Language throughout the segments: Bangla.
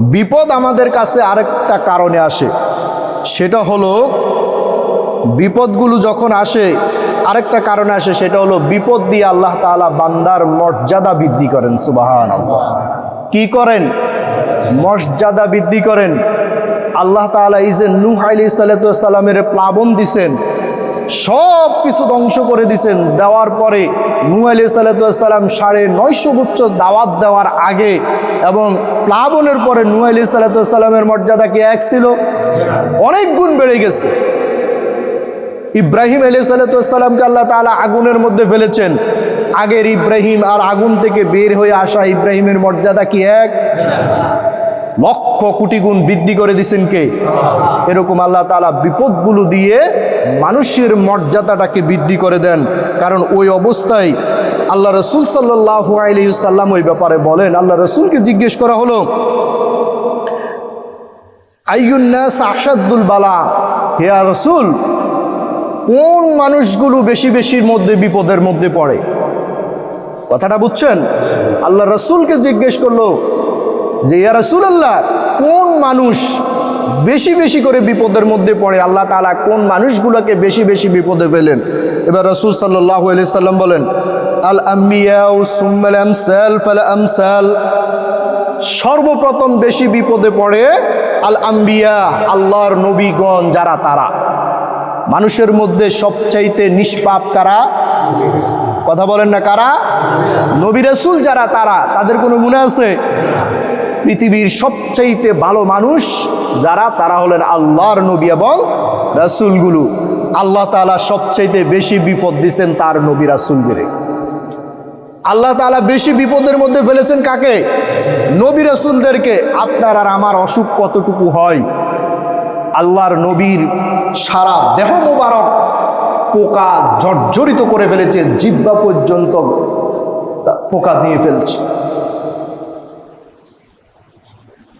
বিপদ আমাদের কাছে আরেকটা কারণে আসে। সেটা হলো বিপদগুলো যখন আসে, আরেকটা কারণে আসে, সেটা হলো বিপদ দিয়ে আল্লাহ তাআলা বান্দার মর্যাদা বৃদ্ধি করেন সুবাহান কি করেন? মর্যাদা বৃদ্ধি করেন। আল্লাহ তাআলা এই যে নূহ প্লাবন দিছেন সব কিছু ধ্বংস করে দিছেন। দেওয়ার পরে নূহ আলী সাল্লাম সাড়ে নয়শো গুচ্ছ দাওয়াত দেওয়ার আগে এবং প্লাবনের পরে নূহ আলী সাল্লামের মর্যাদা কি এক ছিল? অনেক গুণ বেড়ে গেছে। ইব্রাহিম আলী সাল্লামকে আল্লাহ তাআলা আগুনের মধ্যে ফেলেছেন। আগের ইব্রাহিম আর আগুন থেকে বের হয়ে আসা ইব্রাহিমের মর্যাদা কি এক? লক্ষ কোটি গুণ বৃদ্ধি করে দিছেন কে? এরকম আল্লাহ তাআলা বিপদগুলো দিয়ে মানুষের মর্যাদাটাকে বৃদ্ধি করে দেন। কারণ ওই অবস্থায় আল্লাহ রসুল সাল্লাহ আলহিসাল্লাম ওই ব্যাপারে বলেন, আল্লাহ রসুলকে জিজ্ঞেস করা হলো আইয়ুন্নাস আসাদুল বালা? হেয়া রসুল, কোন মানুষগুলো বেশি বেশির মধ্যে বিপদের মধ্যে পড়ে? কথাটা বুঝছেন? আল্লাহ রসুলকে জিজ্ঞেস করল যে, ইয়া রসুল আল্লাহ কোন মানুষ বেশি বেশি করে বিপদের মধ্যে পড়ে? আল্লাহ তাআলা কোন মানুষগুলোকে বেশি বেশি বিপদে ফেলেন এবার রসুল সাল্লাহ সাল্লাম বলেন আল আমসাল সর্বপ্রথম বেশি বিপদে পড়ে আল আম্বিয়া আল্লাহর নবীগণ, যারা তারা। মানুষের মধ্যে সবচাইতে নিষ্পাপ কারা? কথা বলেন না কারা? নবী রাসূল যারা তারা, তাদের কোনো মনে আছে? পৃথিবীর সবচাইতে ভালো মানুষ যারা, তারা হলেন আল্লাহর নবী এবং রাসূলগুলো। আল্লাহ তাআলা সবচাইতে বেশি বিপদ দিচ্ছেন তার নবী রাসূলদের। আল্লাহ তাআলা বেশি বিপদের মধ্যে ফেলেছেন কাকে? নবী রাসুলদেরকে। আপনার আর আমার অসুখ কতটুকু হয়? আল্লাহর নবীর সারা দেহ মোবারক পোকা জর্জরিত করে ফেলেছে জিব্বা পর্যন্ত পোকা দিয়ে ফেলছে।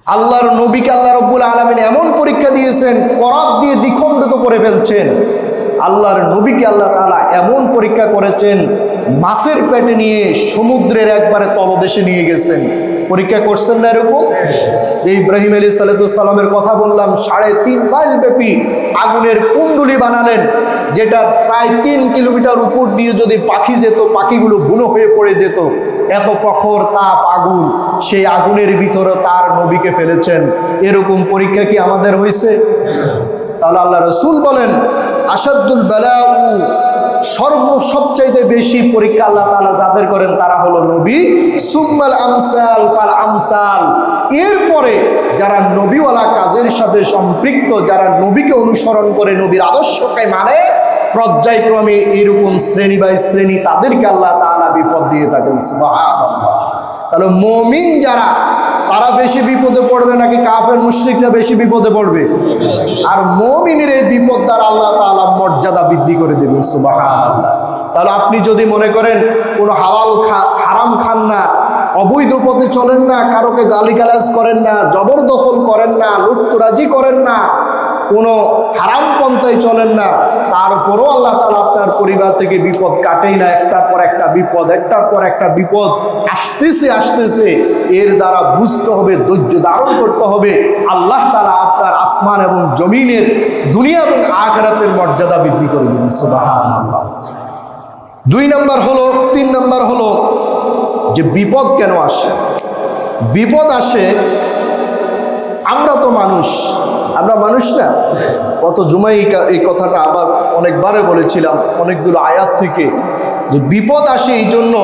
আল্লাহর নবীকে আল্লাহ রব্বুল আলমিন এমন পরীক্ষা দিয়েছেন, করাত দিয়ে দ্বিখণ্ডিত করে ফেলছেন। আল্লাহর নবীকে আল্লাহ তালা এমন পরীক্ষা করেছেন, মাছের পেটে নিয়ে সমুদ্রের একবারে তলদেশে নিয়ে গেছেন। পরীক্ষা করছেন না এরকম? যে ইব্রাহিম আলী সালামের কথা বললাম, সাড়ে তিন মাইল ব্যাপী আগুনের কুণ্ডুলি বানালেন, যেটা প্রায় তিন কিলোমিটার উপর দিয়ে যদি পাখি যেত, পাখিগুলো বুনো হয়ে পড়ে যেত। এত প্রখর তাপ আগুন। সেই আগুনের ভিতরে তার নবীকে ফেলেছেন। এরকম পরীক্ষা কি আমাদের হয়েছে? তাহলে আল্লাহ রসুল বলেন আসাদুল বেলাউ সর্ব সবচাইতে বেশি পরীক্ষা আল্লাহ তাআলা যাদের করেন তারা হলো নবী। সুম্মাল আমসাল ফাল আমসাল। এরপরে যারা নবীওয়ালা কাজের সাথে সম্পৃক্ত, যারা নবীকে অনুসরণ করে নবীর আদর্শকে মানে পর্যায়ক্রমে এরকম শ্রেণি বাই শ্রেণি তাদেরকে আল্লাহ তাআলা বিপদ দিয়ে থাকেন। সুবহানাল্লাহ। তাহলে মমিন যারা, তারা বেশি বিপদে পড়বে নাকি কাফের মুশরিকরা বেশি বিপদে পড়বে? আর মমিনের এই বিপদ দ্বারা আল্লাহ তাআলা মর্যাদা বৃদ্ধি করে দেবেন, সুবহানাল্লাহ। তাহলে আপনি যদি মনে করেন কোনো হালাল হারাম খান না, অবৈধ পথে চলেন না, কারোকে গালিগালাজ করেন না, জবরদখল করেন না, লুটতরাজি করেন না কোনো হারাম পন্থায় চলেন না। তারপরও আল্লাহ তালা আপনার পরিবার থেকে বিপদ কাটেই না। একটার পর একটা বিপদ, একটার পর একটা বিপদ। আসতেছে আসতেছে। এর দ্বারা বুঝতে হবে, ধৈর্য ধারণ করতে হবে। আল্লাহ তালা আপনার আসমান এবং জমিনের, দুনিয়া এবং আখরাতের মর্যাদা বৃদ্ধি করে দিন দুই নাম্বার হলো, তিন নাম্বার হলো যে বিপদ কেন আসে? বিপদ আসে, আমরা তো মানুষ। আমরা মানুষ না। কত জুমাই এই কথাটা আবার অনেকবারে বলেছিলাম, অনেকগুলো আয়াত থেকে যে বিপদ আসে এই জন্য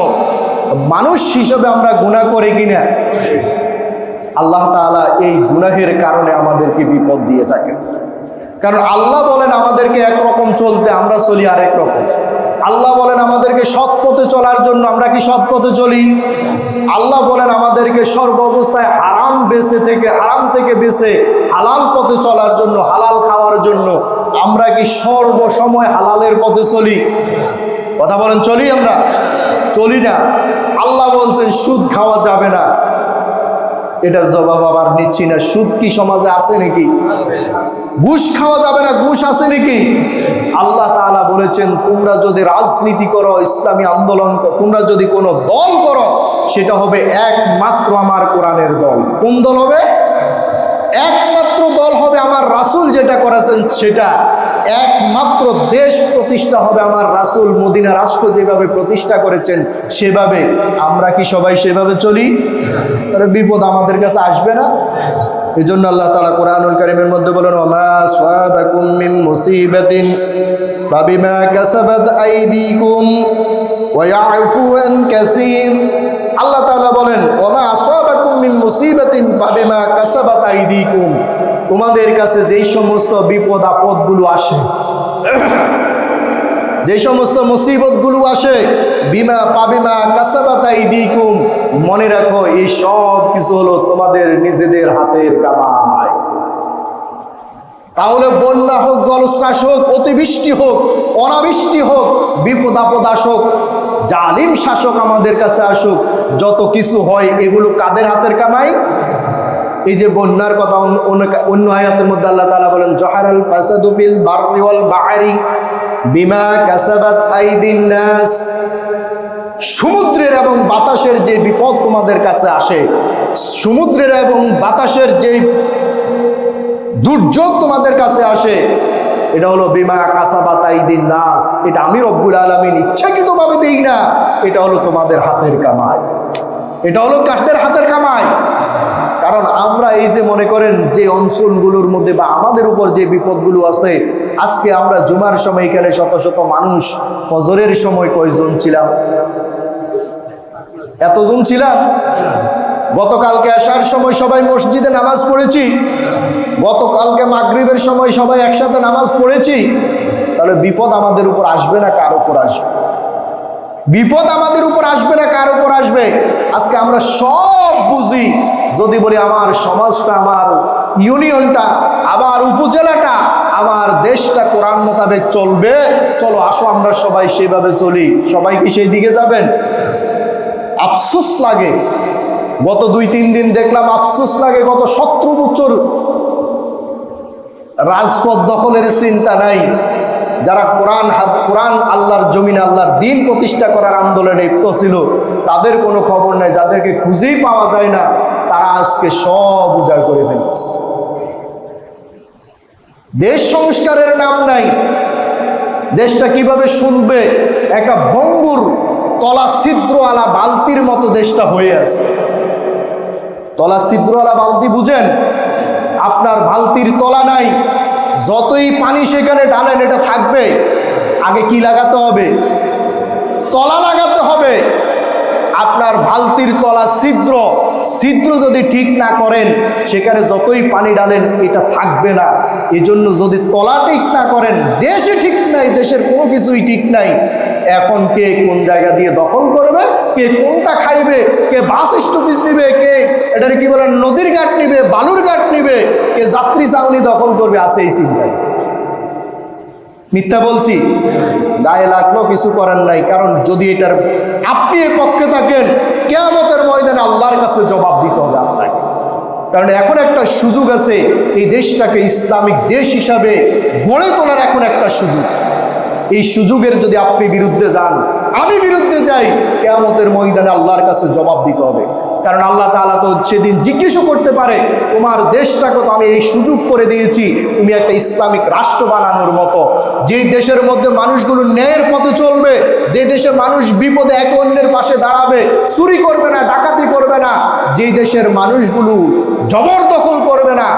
মানুষ হিসেবে আমরা গুণা করে কিনা। আল্লাহ তালা এই গুনাহের কারণে আমাদেরকে বিপদ দিয়ে থাকেন। কারণ আল্লাহ বলেন, আমাদেরকে একরকম চলতে আমরা চলি আরেক রকম। আল্লাহ বলেন আমাদেরকে সৎ পথে চলার জন্য আমরা কি সৎ পথে চলি? আল্লাহ বলেন আমাদেরকে সর্ব অবস্থায় হারাম বেঁচে থেকে, হারাম থেকে বেঁচে হালাল পথে চলার জন্য, হালাল খাওয়ার জন্য আমরা কি সর্ব সময় হালালের পথে চলি? কথা বলেন, চলি আমরা? চলি না। আল্লাহ বলছেন, সুদ খাওয়া যাবে না। এটা জবাব আবার নিচ্ছি না সুদ কি সমাজে আছে নাকি? ঘুষ খাওয়া যাবে না, ঘুষ আছে নাকি? আল্লাহ তাআলা বলেছেন, তোমরা যদি রাজনীতি করো, ইসলামী আন্দোলন তোমরা যদি কোনো দল করো, সেটা হবে একমাত্র আমার কোরআনের দল। কোন দল হবে? একমাত্র দল হবে আমার রাসূল যেটা করেছেন সেটা। একমাত্র দেশ প্রতিষ্ঠা হবে আমার রাসূল মদিনা রাষ্ট্র যেভাবে প্রতিষ্ঠা করেছেন, সেভাবে। আমরা কি সবাই সেভাবে চলি? তাহলে বিপদ আমাদের কাছে আসবে না। এই জন্য আল্লাহ তালা কোরআনুল কারিমের মধ্যে বলেন ওয়া আল্লাহ বলেন তোমাদের কাছে যেই সমস্ত বিপদ আপদগুলো আসে যে সমস্ত মুসিবতগুলো আসে, বিমা পাবিমা কাসাবাতাই দিকুম, মনে রাখো এই সব কিছু হলো তোমাদের নিজেদের হাতের কামাই। তাহলে বন্যা হোক জলশ্বাস হোক, অতিবৃষ্টি হোক, অনাবৃষ্টি হোক, বিপদ আপদ আসুক, জালিম শাসক আমাদের কাছে আসুক, যত কিছু হয় এগুলো কাদের হাতের কামাই? এই যে বন্যার কথা, অন্য- আয়াতের মধ্যে আল্লাহ তাআলা বলেন জহারাল ফাসাদু ফিল বাররি ওয়াল বাহরি বিমা কাসাবাত নাস। সমুদ্রের এবং বাতাসের যে বিপদ তোমাদের কাছে আসে, সমুদ্রের এবং বাতাসের যে দুর্যোগ তোমাদের কাছে আসে, এটা হলো বিমা কাসাবাত নাস। এটা আমি রব্বুল আলামিন ইচ্ছাকৃতভাবে দেই না, এটা হলো তোমাদের হাতের কামাই। এটা হলো কাস্তের হাতের কামাই। কারণ আমরা এই যে মনে করেন যে অঞ্চলগুলোর মধ্যে বা আমাদের উপর যে বিপদগুলো আছে, আজকে আমরা জুমার সময় এখানে শত শত মানুষ, ফজরের সময় কয়জন ছিলাম? এতজন ছিলাম? গতকালকে আসার সময় সবাই মসজিদে নামাজ পড়েছি। গতকালকে মাগরিবের সময় সবাই একসাথে নামাজ পড়েছি। তাহলে বিপদ আমাদের উপর আসবে না, কার উপর আসবে? বিপদ আমাদের উপর আসবে না, কার উপর আসবে? আজকে আমরা সব বুঝি। যদি বলি আমার সমাজটা, আমার ইউনিয়নটা আমার উপজেলাটা আমার দেশটা কোরআন মোতাবেক চলবে, চলো আসো আমরা সবাই সেভাবে চলি। সবাই কি সেই দিকে যাবেন? আফসোস লাগে। গত দুই, তিন দিন দেখলাম আফসোস লাগে, গত সতেরো বছর রাজপথ দখলের চিন্তা নাই। যারা কোরআন হাত কোরআন আল্লাহর জমিন আল্লাহর দিন প্রতিষ্ঠা করার আন্দোলনে লিপ্ত ছিল, তাদের কোনো খবর নাই, যাদেরকে খুঁজেই পাওয়া যায় না, তারা আজকে সব উজাড় করে ফেলছে দেশ সংস্কারের নাম নাই। দেশটা কীভাবে শুনবে? একটা বঙ্গুর তলা ছিদ্রওয়ালা বালতির মতো দেশটা হয়ে আছে। তলা ছিদ্রওয়ালা বালতি বুঝেন? আপনার বালতির তলা নাই যতই পানি সেখানে ঢালেন, এটা থাকবে। আগে কি লাগাতে হবে? তলা লাগাতে হবে। আপনার বালতির তলা ছিদ্র। ছিদ্র যদি ঠিক না করেন, সেখানে যতই পানি ডালেন এটা থাকবে না। এজন্য যদি তলা ঠিক না করেন দেশে ঠিক নাই, দেশের কোনো কিছুই ঠিক নাই। এখন কে কোন জায়গা দিয়ে দখল করবে? কে কোনটা খাইবে? কে বাস স্টপেজ নিবে? কে এটার কি বলেন নদীর ঘাট নিবে, বালুর ঘাট নিবে? কে যাত্রী চাউনি দখল করবে? আছে এই চিন্তায়। মিথ্যা বলছি? গায়ে লাগল কিছু করার নাই। কারণ যদি এটার আপনি এ পক্ষে থাকেন, কেয়ামতের ময়দানে আল্লাহর কাছে জবাব দিতে হবে আপনাকে। কারণ এখন একটা সুযোগ আছে, এই দেশটাকে ইসলামিক দেশ হিসাবে গড়ে তোলার এখন একটা সুযোগ। এই সুযোগের যদি আপনি বিরুদ্ধে যান, আমি বিরুদ্ধে যাই, কেয়ামতের ময়দানে আল্লাহর কাছে জবাব দিতে হবে। কারণ আল্লাহ তাআলা তো সেদিন জিজ্ঞেসও করতে পারে, তোমার দেশটাকে তো আমি এই সুযোগ করে দিয়েছি, তুমি একটা ইসলামিক রাষ্ট্র বানানোর মতো। যেই দেশের মধ্যে মানুষগুলো ন্যায়ের পথে চলবে যে দেশে মানুষ বিপদে এক অন্যের পাশে দাঁড়াবে, চুরি করবে না, ডাকাতি করবে না, যেই দেশের মানুষগুলো জবরদখল করবে না,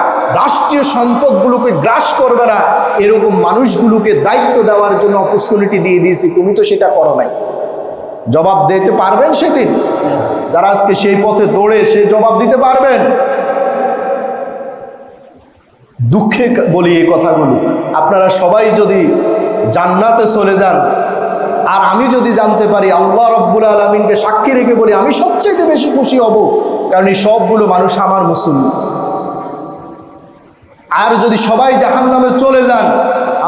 রাষ্ট্রীয় সম্পদগুলোকে গ্রাস করবে না, এরকম মানুষগুলোকে দায়িত্ব দেওয়ার জন্য অপরচুনিটি দিয়ে দিয়েছি। তুমি তো সেটা করো নাই। জবাব দিতে পারবেন সেদিন। যারা আজকে সেই পথে দৌড়ে সে জবাব দিতে পারবেন। দুঃখে বলি এই কথাগুলো। আপনারা সবাই যদি জান্নাতে চলে যান, আর আমি যদি জানতে পারি আল্লাহ রব্বুল আলমিনকে সাক্ষী রেখে বলি, আমি সবচেয়ে বেশি খুশি হব, কারণ এই সবগুলো মানুষ আমার মুসলিম আর যদি সবাই জাহান নামে চলে যান,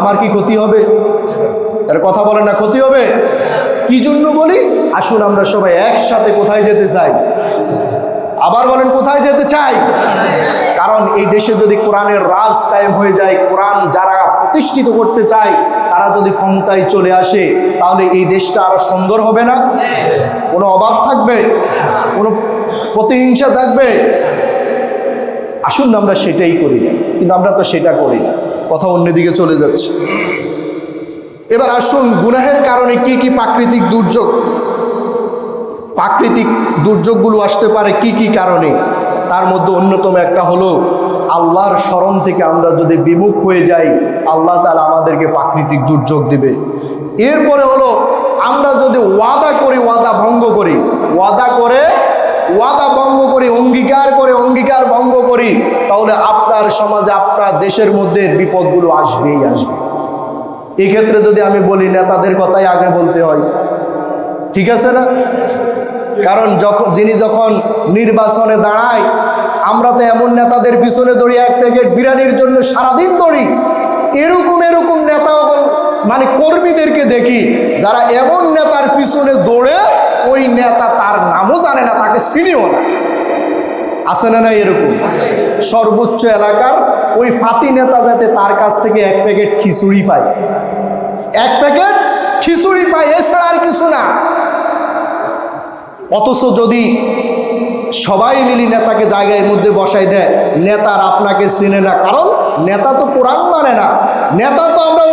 আমার কি ক্ষতি হবে? তার কথা বলেন না, ক্ষতি হবে? কি জন্য বলি? আসুন আমরা সবাই একসাথে কোথায় যেতে চাই? আবার বলেন, কোথায় যেতে চাই? কারণ এই দেশে যদি কোরআনের রাজ কায়েম হয়ে যায়, কোরআন যারা প্রতিষ্ঠিত করতে চায়, তারা যদি ক্ষমতায় চলে আসে, তাহলে এই দেশটা আরও সুন্দর হবে না? কোনো অভাব থাকবে? কোনো প্রতিহিংসা থাকবে? আসুন আমরা সেটাই করি। কিন্তু আমরা তো সেটা করি না। কথা অন্যদিকে চলে যাচ্ছে। এবার আসুন, গুনাহের কারণে কি কি প্রাকৃতিক দুর্যোগ, প্রাকৃতিক দুর্যোগগুলো আসতে পারে, কি কি কারণে? তার মধ্যে অন্যতম একটা হলো, আল্লাহর স্মরণ থেকে আমরা যদি বিমুখ হয়ে যাই, আল্লাহ তালা আমাদেরকে প্রাকৃতিক দুর্যোগ দিবে। এরপরে হলো, আমরা যদি ওয়াদা করি, ওয়াদা ভঙ্গ করি, ওয়াদা করে, ওয়াদা ভঙ্গ করি, অঙ্গীকার করে, অঙ্গীকার ভঙ্গ করি, তাহলে আপনার সমাজে, আপনার দেশের মধ্যে বিপদগুলো আসবেই, আসবে। এই ক্ষেত্রে যদি আমি বলি নেতাদের কথাই আগে বলতে হয়। ঠিক আছে না? কারণ যখন যিনি যখন নির্বাচনে দাঁড়ায়, আমরা তো এমন নেতাদের পিছনে দৌড়ি, এক প্যাকেট বিরিয়ানির জন্য সারাদিন দৌড়ি। এরকম এরকম নেতা মানে কর্মীদেরকে দেখি, যারা এমন নেতার পিছনে দৌড়ে, ওই নেতা তার নামও জানে না, তাকে চিনিও না। না না এরকম? সর্বোচ্চ এলাকার ওই ফাতি নেতা যাতে তার কাছ থেকে এক প্যাকেট খিচুড়ি পায়। এক প্যাকেট খিচুড়ি পায়, এছাড়া আর কিছু না। অথচ যদি সবাই মিলি নেতাকে জায়গায় মধ্যে বসাই দেয়, নেতার আপনাকে চিনে না। কারণ নেতা তো কোরআন মানে না। নেতা তো আমরা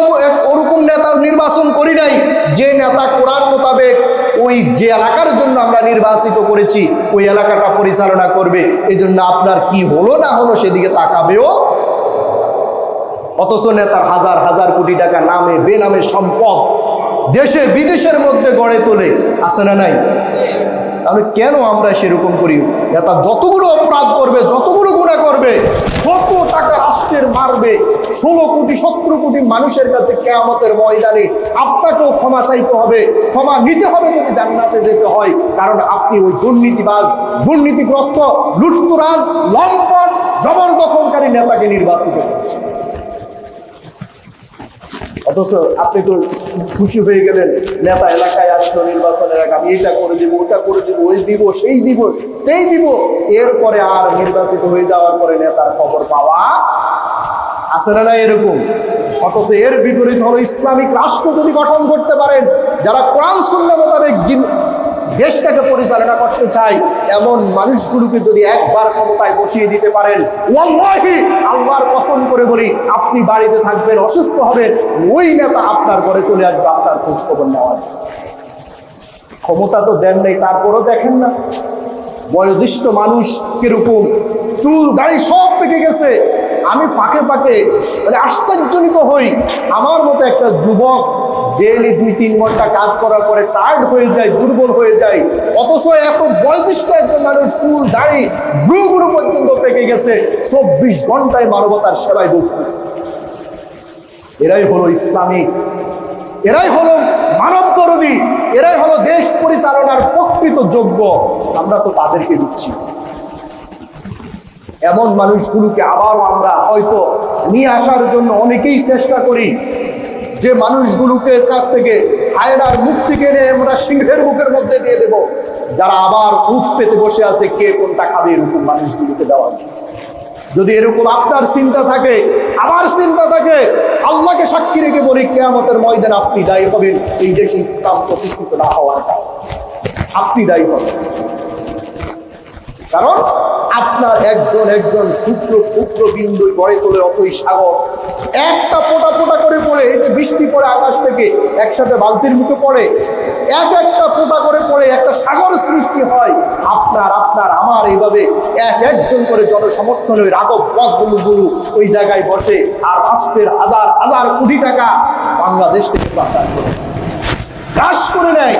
নেতা নির্বাচন করি নাই, যে নেতা কোরআন মোতাবেক ওই যে এলাকার জন্য আমরা নির্বাচিত করেছি, ওই এলাকাটা পরিচালনা করবে। এই জন্য আপনার কি হলো না হলো সেদিকে তাকাবেও? অথচ নেতার হাজার হাজার কোটি টাকা নামে বেনামে সম্পদ দেশে বিদেশের মধ্যে গড়ে তোলে আসে না নাই? তাহলে কেন আমরা সেরকম করি? নেতা যতগুলো অপরাধ করবে, যতগুলো গুণা করবে যত টাকা রাষ্ট্রের মারবে? ষোলো কোটি সতেরো কোটি মানুষের কাছে কেয়ামতের ময়দানে আপনাকেও ক্ষমা চাইতে হবে, ক্ষমা নিতে হবে যদি জান্নাতে যেতে হয়। কারণ আপনি ওই দুর্নীতিবাজ, দুর্নীতিগ্রস্ত, লুটতুরাজ, লম্পট, জবরদখলকারী নেতাকে নির্বাচিত করছেন অথচ আপনি তো খুশি হয়ে গেলেন, নেতা এলাকায় আসলো নির্বাচনের আগে আমি এটা করে দিব, ওটা করে দিব, ওই দিব, সেই দিব সেই দিব। এরপরে আর নির্বাচিত হয়ে যাওয়ার পরে নেতার খবর পাওয়া আছে না এরকম? অথচ এর বিপরীত হলো ইসলামিক রাষ্ট্র যদি গঠন করতে পারেন, যারা কোরআন শূন্য মোতাবেক দেশটাকে পরিচালনা করতে চাই এমন মানুষগুলোকে যদি একবার ক্ষমতায় বসিয়ে দিতে পারেন আল্লাহর কসম করে বলি, আপনি বাড়িতে থাকবেন, অসুস্থ হবেন, ওই নেতা আপনার ঘরে চলে আসবে, আপনার খোঁজ খবর নেওয়ার ক্ষমতা তো দেন নেই, তারপরও দেখেন না। বয়োজ্যেষ্ঠ মানুষ কীরকম চুল, দাড়ি সব পেকে গেছে। আমি পাকে পাকে মানে আশ্চর্যজনিত হই। আমার মতো একটা যুবক ডেলি দুই তিন ঘণ্টা কাজ করার পরে টায়ার্ড হয়ে যায়, দুর্বল হয়ে যায়। অথচ এত বয়োজ্যেষ্ঠ একজন মানুষ চুল, দাড়ি ব্রুগুলো পর্যন্ত পেকে গেছে। চব্বিশ ঘন্টায় মানবতার সেবায় দৌড়তেছে এরাই হলো ইসলামিক, এরাই হলো মানব দরদি এরাই হলো দেশ পরিচালনার প্রকৃত যোগ্য। আমরা তো তাদেরকে দিচ্ছি। এমন মানুষগুলোকে আবারও আমরা হয়তো নিয়ে আসার জন্য অনেকেই চেষ্টা করি। যে মানুষগুলোকে কাছ থেকে হায়নার মুখ থেকে এনে আমরা সিংহের মুখের মধ্যে দিয়ে দেব। যারা আবার উঠ পেতে বসে আছে, কে কোনটা খাবে এরকম মানুষগুলোকে দেওয়া যদি এরকম আপনার চিন্তা থাকে, আমার চিন্তা থাকে, আল্লাহকে সাক্ষী রেখে বলি, কেয়ামতের ময়দান আপনি দায়ী হবেন এই দেশে ইসলাম প্রতিষ্ঠিত না হওয়ার। আপনি দায়ী হবেন কারণ আপনার একজন একজন ক্ষুদ্র ক্ষুদ্র বিন্দু গড়ে তোলে অতই সাগর। একটা ফোটা ফোটা করে পড়ে, এই যে বৃষ্টি পড়ে আকাশ থেকে, একসাথে বালতির মুখে পড়ে। এক একটা ফোটা করে পড়ে, একটা সাগর সৃষ্টি হয়। আপনার আপনার, আমার এইভাবে এক একজন করে জনসমর্থন ওই রাঘব পথগুলো গুরু ওই জায়গায় বসে আর রাষ্ট্রের হাজার হাজার কোটি টাকা বাংলাদেশ থেকে পাচার করে। গ্রাস করে নেয়।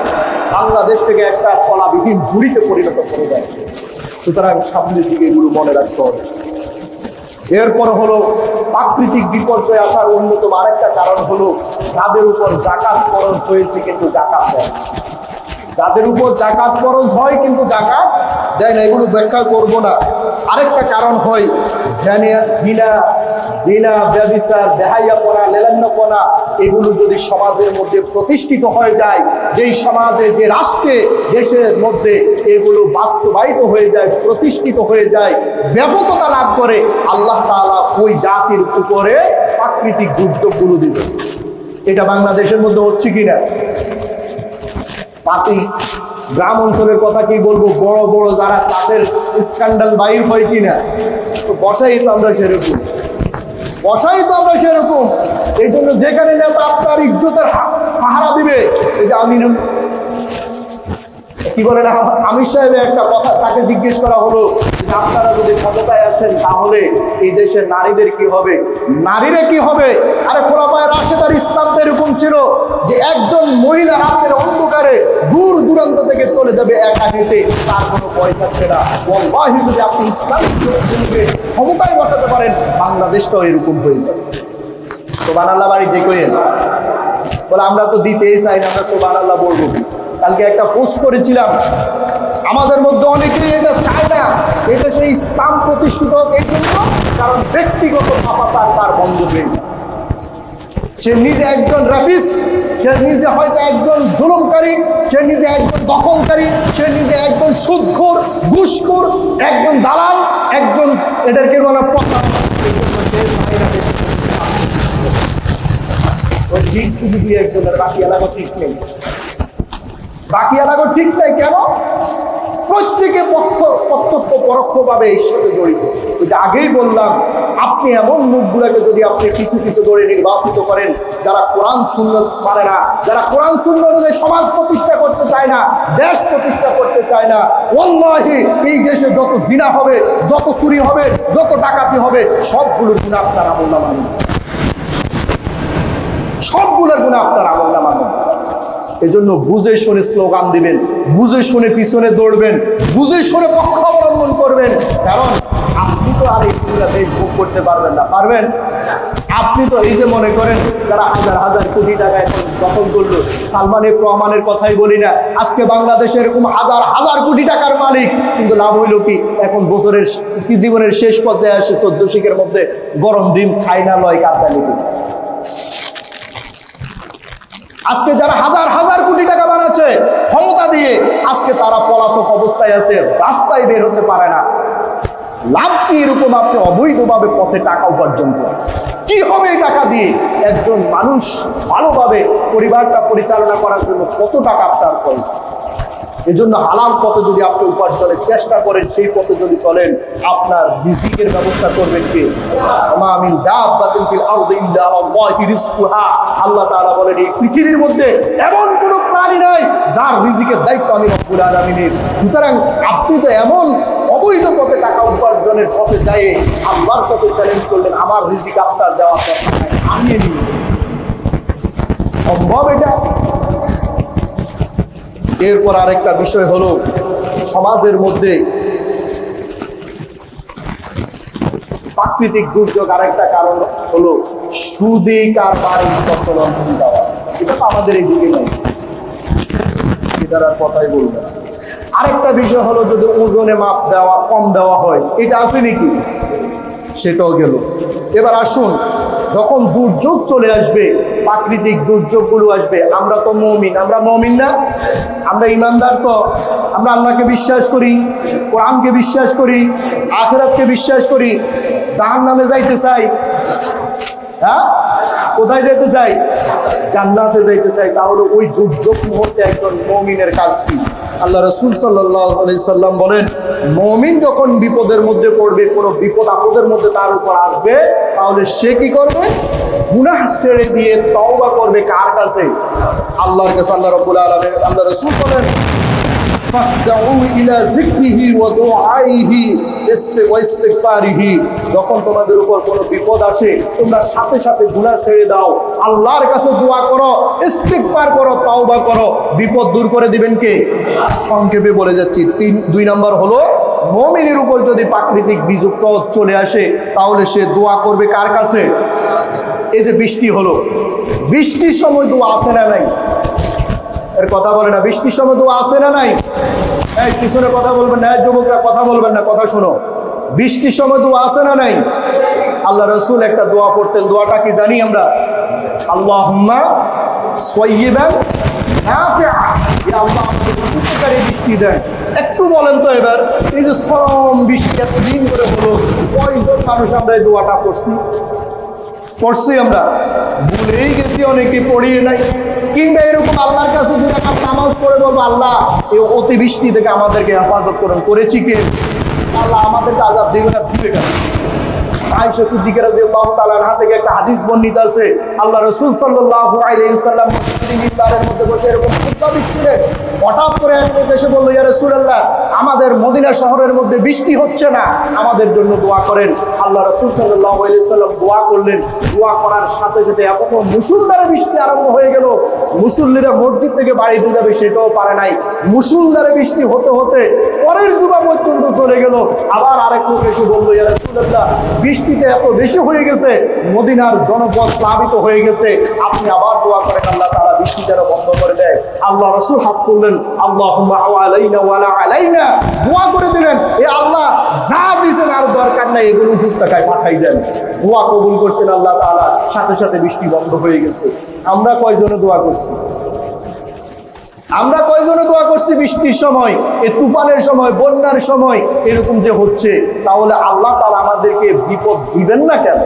বাংলাদেশ থেকে একটা কলা কলাবিহীন ঝুড়িতে পরিণত করে দেয়। সুতরাং সামনের দিকে এগুলো মনে রাখতে হবে। এরপর হলো প্রাকৃতিক বিপর্যয় আসার অন্যতম আরেকটা কারণ হলো তাদের উপর জাকাত খরচ হয়েছে কিন্তু জাকাত দেয় না। যাদের উপর জাকাত খরচ হয় কিন্তু জাকাত দেয় না, এগুলো ব্যাখ্যা করব না আরেকটা কারণ হয় এগুলো যদি সমাজের মধ্যে প্রতিষ্ঠিত হয়ে যায়, যেই সমাজে, যে রাষ্ট্রে, দেশের মধ্যে এগুলো বাস্তবায়িত হয়ে যায়, প্রতিষ্ঠিত হয়ে যায় ব্যাপকতা লাভ করে, আল্লাহ তাআলা ওই জাতির উপরে প্রাকৃতিক দুর্যোগগুলো দিবে এটা বাংলাদেশের মধ্যে হচ্ছে কিনা পাতি গ্রাম অঞ্চলের কথা কি বলব? বড় বড় যারা তাদের স্ক্যান্ডাল বাইর হয় কিনা তো বসাই তো আমরা সেরকম। বসাই তো আমরা সেরকম। এই জন্য যেখানে নেতা আপনার ইজ্জতের পাহারা দিবে, এই যে আমির কি বলে না? আমির সাহেবের একটা কথা তাকে জিজ্ঞেস করা হলো আপনারা যদি ক্ষমতায় আসেন তাহলে এই দেশের নারীদের কি হবে? নারীরা কি হবে? আরে খোলাপায় রাশেদার তো এরকম ছিল যে একজন মহিলা রাতের অন্ধকারে দূর দূরান্ত থেকে চলে যাবে একা হেঁটে, তার কোনো ভয় থাকবে না। ওয়াল্লাহি, যদি আপনি ইসলাম ক্ষমতায় বসাতে পারেন, বাংলাদেশটাও এরকম হয়ে যাবে। সোবান আল্লাহ বাড়ি দেখেন বলে, আমরা তো দিতেই চাই না, আমরা সোবান আল্লাহ বলব? কালকে একটা পোস্ট করেছিলাম। আমাদের মধ্যে অনেকেই এটা চায় না, এটা সেই ইসলাম প্রতিষ্ঠিত হোক, এই জন্য কারণ ব্যক্তিগত ভাবাচার তার বন্ধ হয়ে। সে নিজে একজন রাফিস, সে নিজে হয়তো একজন জুলুমকারী, সে নিজে একজন দখলকারী, সে নিজে একজন সুদখোর, ঘুষখোর, একজন দালাল, একজন এদেরকে বলা যে ওই একজনের বাকি এলাকা ঠিক নেই। বাকি এলাকা ঠিক নেই কেন? প্রত্যেকে পক্ষ প্রত্যক্ষ পরোক্ষভাবে এর সাথে জড়িত। আগেই বললাম, আপনি এমন মুখগুলোকে যদি আপনি কিছু কিছু ধরে নির্বাচিত করেন, যারা কোরআন শূন্য মানে না, যারা কোরআন শূন্য অনুযায়ী সমাজ প্রতিষ্ঠা করতে চায় না, দেশ প্রতিষ্ঠা করতে চায় না ওল্লাহি এই দেশে যত জিনা হবে, যত চুরি হবে, যত ডাকাতি হবে, সবগুলোর গুণ আপনার আমল নামা সবগুলোর গুণে আপনার আমল নামানো এজন্য বুঝে শুনে স্লোগান দিবেন, বুঝে শুনে পিছনে দৌড়বেন, বুঝে শুনে পক্ষ অবলম্বন করবেন। কারণ আপনি তো আর এই দেশ ভোগ করতে পারবেন না। পারবেন? আপনি তো এই যে মনে করেন, যারা হাজার হাজার কোটি টাকা এখন দখল করল, সালমান এফ রহমানের কথাই বলি না। আজকে বাংলাদেশে এরকম হাজার হাজার কোটি টাকার মালিক, কিন্তু লাভ হইল কি? এখন বছরের, কি জীবনের শেষ পর্যায়ে আসে চোদ্দ শিখের মধ্যে গরম ডিম খায় না লয় কাঁদা আজকে যারা হাজার হাজার কোটি টাকা বানাচ্ছে, ক্ষমতা দিয়ে আজকে তারা পলাতক অবস্থায় আছে, রাস্তায় বের হতে পারে না। লাভ কি এরকম? আপনি অবৈধভাবে পথে টাকা উপার্জন করেন। কি হবে টাকা দিয়ে? একজন মানুষ ভালোভাবে পরিবারটা পরিচালনা করার জন্য কত টাকা আপনার প্রয়োজন এজন্য হালাল পথে যদি আপনি উপার্জনের চেষ্টা করেন সেই পথে যদি চলেন, আপনার রিজিকের ব্যবস্থা করবেন কে? আমা আমিন দাব্বাতিন ফিল আরদি ইল্লা আল্লাহি রিজকুহা। আল্লাহ তাআলা বলেন, এই পৃথিবীর মধ্যে এমন কোনো প্রাণী নাই যার রিজিকের দায়িত্ব আমি রব্বুল আলামিনের। সুতরাং আপনি তো এমন অবৈধ পথে টাকা উপার্জনের পথে যায় আল্লাহর সাথে চ্যালেঞ্জ করলেন, আমার রিজিক আপনার দেওয়া আমি নিই সম্ভব এটা? এরপর আরেকটা বিষয় হলো সমাজের মধ্যে প্রাকৃতিক দুর্যোগ আরেকটা কারণ হলো সুদে কারবারের প্রচলন এটা তো আমাদের এই দিকে নাই। এটার আর কথাই বলবে আরেকটা বিষয় হলো যদি ওজনে মাপ দেওয়া, কম দেওয়া হয়, এটা আছে নাকি? সেটাও গেল। এবার আসুন যখন দুর্যোগ চলে আসবে, প্রাকৃতিক দুর্যোগ দুর্যোগগুলো আসবে, আমরা তো মমিন, আমরা মমিন না? আমরা ইমানদার তো, আমরা আল্লাহকে বিশ্বাস করি, কোরআনকে বিশ্বাস করি, আখেরাতকে বিশ্বাস করি জাহান নামে যাইতে চাই। হ্যাঁ? কোথায় যেতে চাই? জান্নাতে যাইতে চাই। তাহলে ওই দুর্যোগ মুহূর্তে একজন মমিনের কাজ কি? আল্লাহ রসুল সাল্লাম বলেন, মমিন যখন বিপদের মধ্যে পড়বে, কোনো বিপদ আপদের মধ্যে তার উপর আসবে, তাহলে সে কি করবে? গুনাহ ছেড়ে দিয়ে তওবা করবে কার কাছে? আল্লাহর কাছে, আল্লাহ রবুল আলমের আল্লাহ রসুল বলেন যখন তোমাদের উপর কোনো বিপদ আসে, তোমরা সাথে সাথে গুনাহ ছেড়ে দাও। আল্লাহর কাছে দোয়া করো, ইস্তিগফার করো, তাওবা করো। বিপদ দূর করে দিবেন কে? সংক্ষেপে বলে যাচ্ছি। তিন দুই নাম্বার হলো, মুমিনের উপর যদি প্রাকৃতিক বিযুক্ত চলে আসে, তাহলে সে দোয়া করবে কার কাছে? এই যে বৃষ্টি হলো। বৃষ্টির সময় দোয়া আসে না নাই? এর কথা বলে না। বৃষ্টির সময় দোয়া আসে না নাই? এই, পিছনে কথা বলবেন না যুবকরা কথা বলবেন না, কথা শোনো। বৃষ্টির সময় দোয়া আসে না নাই? আল্লাহ রসুল একটা দোয়া পড়তেন দোয়াটা কি জানি আমরা? আল্লাহ নাফিআ। ইয়া আল্লাহ বৃষ্টি দেন। একটু বলেন তো এবার, এই যে সরম বৃষ্টি এতদিন করে হলো, কয়জন মানুষ আমরা এই দোয়াটা পড়ছি? পড়ছি আমরা। ভুলেই গেছি অনেকে, পড়িয়ে নাই। কিংবা এরকম আল্লাহর কাছে যদি রাকাত নামাজ পড়ে বলব, আল্লাহ, এই অতিবৃষ্টি থেকে আমাদেরকে হেফাজত করুন, করেছি কে? আল্লাহ আমাদেরকে আজাদ দিবে না, ভুলে গেল। আয়েশা সিদ্দিকা রাদিয়াল্লাহু একটা হাদিস বর্ণিত আছে। আল্লাহ রাসূল সাল্লাল্লাহু আলাইহি মসজিদে মিম্বারের মধ্যে বসে এরকম খুতবা দিচ্ছিলেন। হঠাৎ করে এসে বলল, ইয়া রাসূলুল্লাহ, আমাদের মদিনা শহরের মধ্যে বৃষ্টি হচ্ছে না, আমাদের জন্য দোয়া করেন। আল্লাহ রাসূল সাল্লাল্লাহু আলাইহি দোয়া করলেন। দোয়া করার সাথে সাথে এত মুসুলধারে বৃষ্টি আরম্ভ হয়ে গেল। মুসল্লিরা মসজিদ থেকে বাড়ি দিয়ে যাবে সেটাও পারে নাই। মুসুলধারে বৃষ্টি হতে হতে পরের যুবা পর্যন্ত চলে গেল। আবার আরেক লোক এসে বলল, ইয়া রাসূলুল্লাহ বৃষ্টিতে এত বেশি হয়ে গেছে, মদিনার জনপদ প্লাবিত হয়ে গেছে। আপনি আবার দোয়া করেন, আল্লাহ তাআলা বৃষ্টি যেন বন্ধ করে দেয়। আল্লাহ রসুল হাত ওয়ালা আলাইনা। দোয়া করে দিলেন, এ আল্লাহ, যা দিয়েছেন আর দরকার নাই, এগুলো উপত্যকায় পাঠাই দেন। দোয়া কবুল করছেন আল্লাহ তাআলা, সাথে সাথে বৃষ্টি বন্ধ হয়ে গেছে। আমরা কয়জনে দোয়া করছি? আমরা কয়জনে দোয়া করছি বৃষ্টির সময়, এ তুফানের সময়, বন্যার সময়, এরকম যে হচ্ছে, তাহলে আল্লাহ তাআলা আমাদেরকে বিপদ দিবেন না কেন?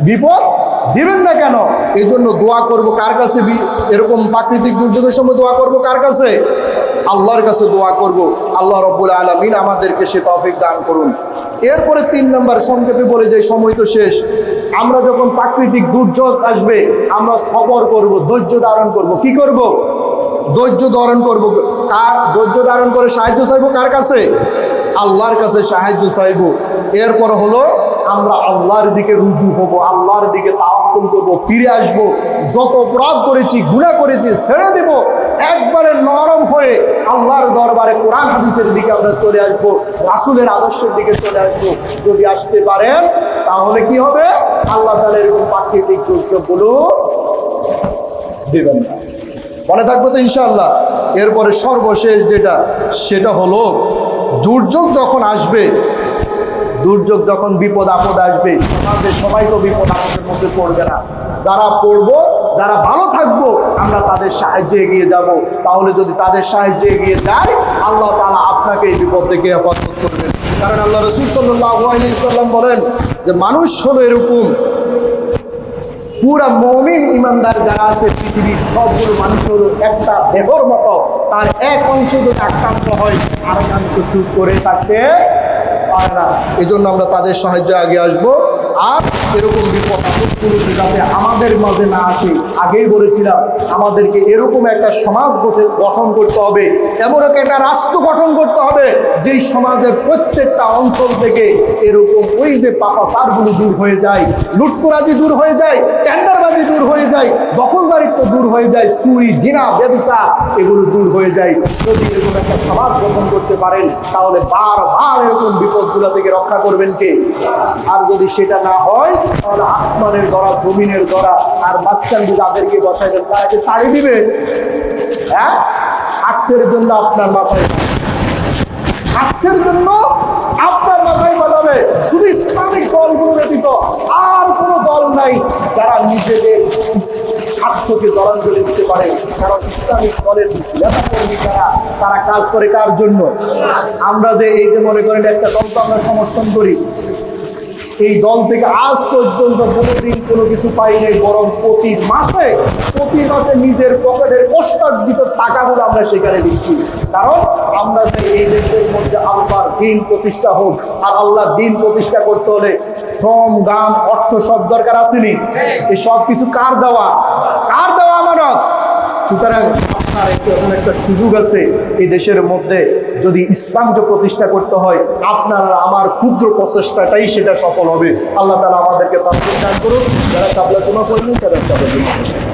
বিপদ দিবেন না কেন? এই জন্য দোয়া করব কার কাছে এরকম প্রাকৃতিক দুর্যোগের সময় দোয়া করব কার কাছে? আল্লাহর কাছে দোয়া করব। আল্লাহ রব্বুল আলমিন আমাদেরকে সে তৌফিক দান করুন। এরপরে তিন নম্বর সংক্ষেপে বলে যে সময় তো শেষ। আমরা যখন প্রাকৃতিক দুর্যোগ আসবে, আমরা সবর করব, ধৈর্য ধারণ করব। কি করব? ধৈর্য ধারণ করব। কার ধৈর্য ধারণ করে সাহায্য চাইব? কার কাছে? আল্লাহর কাছে সাহায্য চাইব। এরপর হলো আমরা আল্লাহর দিকে রুজু হব, আল্লাহর দিকে তাওয়াক্কুল করব, ফিরে আসব। যত অপরাধ করেছি, গুনাহ করেছি, ছেড়ে দেব। একবারে নরম হয়ে আল্লাহর দরবারে কোরআন হাদিসের দিকে আমরা চলে আসব, রাসূলের আদর্শের দিকে চলে আসব। যদি আসতে পারেন, তাহলে কি হবে? আল্লাহ তাআলা এরকম প্রাকৃতিক দুর্যোগগুলো দেবেন না। মনে থাকবে তো ইনশাআল্লাহ। এরপরে সর্বশেষ যেটা, সেটা হলো দুর্যোগ যখন আসবে, দুর্যোগ যখন বিপদ আপদ আসবে, সমাজে সবাই তো বিপদ আপদের মধ্যে পড়বে না। যারা পড়ব, যারা ভালো থাকব, আমরা তাদের সাহায্যে এগিয়ে যাব। তাহলে যদি তাদের সাহায্যে এগিয়ে যায় আল্লাহ তাআলা আপনাকে এই বিপদ থেকে হেফাজত করবেন। কারণ আল্লাহ রসুল সাল্লাম বলেন যে, মানুষ হলো এরকম পুরা মমিন ইমানদার যারা আছে, পৃথিবীর সবগুলো মানুষ হলো একটা দেহর মতো। তার এক অংশ যদি আক্রান্ত হয়, আরেক অংশ চুপ করে থাকতে পারে না। এই আমরা তাদের সাহায্যে আগে আসব। আর এরকম বিপদ আপদগুলোতে যাতে আমাদের মাঝে না আসে, আগেই বলেছিলাম, আমাদেরকে এরকম একটা সমাজ গঠে- গঠন করতে হবে, এমন একটা রাষ্ট্র গঠন করতে হবে, যেই সমাজের প্রত্যেকটা অঞ্চল থেকে এরকম ওই যে পাপাচারগুলো দূর হয়ে যায় লুটপুরাজি দূর হয়ে যায়, টেন্ডারবাজি দূর হয়ে যায় দখলবাড়িত্ব দূর হয়ে যায়, চুরি, জিনা, ব্যবসা, এগুলো দূর হয়ে যায়। যদি এরকম একটা সমাজ গঠন করতে পারেন, তাহলে বারবার এরকম বিপদগুলো থেকে রক্ষা করবেন কে? আর যদি সেটা না হয়, তাহলে আসমানের দরা, জমিনের দরা আর মাঝখান যাদেরকে বসাইবেন তারাকে সারি দিবে? হ্যাঁ? স্বার্থের জন্য আপনার মাথায় স্বার্থের জন্য আপনার মাথায় বাজাবে শুধু ইসলামিক দলগুলো ব্যতীত আর কোনো দল নাই যারা নিজেদের স্বার্থকে জলাঞ্জলি দিতে পারে। কারণ ইসলামিক দলের নেতা কর্মী যারা, তারা কাজ করে কার জন্য? আমরা যে এই যে মনে করেন একটা দলকে আমরা সমর্থন করি এই দল থেকে আজ পর্যন্ত কোনোদিন কোনো কিছু পাই নাই, বরং প্রতি মাসে প্রতি মাসে নিজের পকেটের কষ্টার্জিত টাকাগুলো আমরা সেখানে দিচ্ছি। কারণ আমরা যে এই দেশের মধ্যে আল্লাহর দিন প্রতিষ্ঠা হোক, আর আল্লাহ দিন প্রতিষ্ঠা করতে হলে শ্রম গান অর্থ সব দরকার আসেনি এই সব কিছু কার দেওয়া? কার দেওয়া আমানত? সুতরাং আপনার এখন এমন একটা সুযোগ আছে এই দেশের মধ্যে যদি ইসলামকে প্রতিষ্ঠা করতে হয়, আপনার আমার ক্ষুদ্র প্রচেষ্টাটাই সেটা সফল হবে। আল্লাহ তালা আমাদেরকে তার দান করুন যারা তাবলা কোনো করবেন তারা কাবলা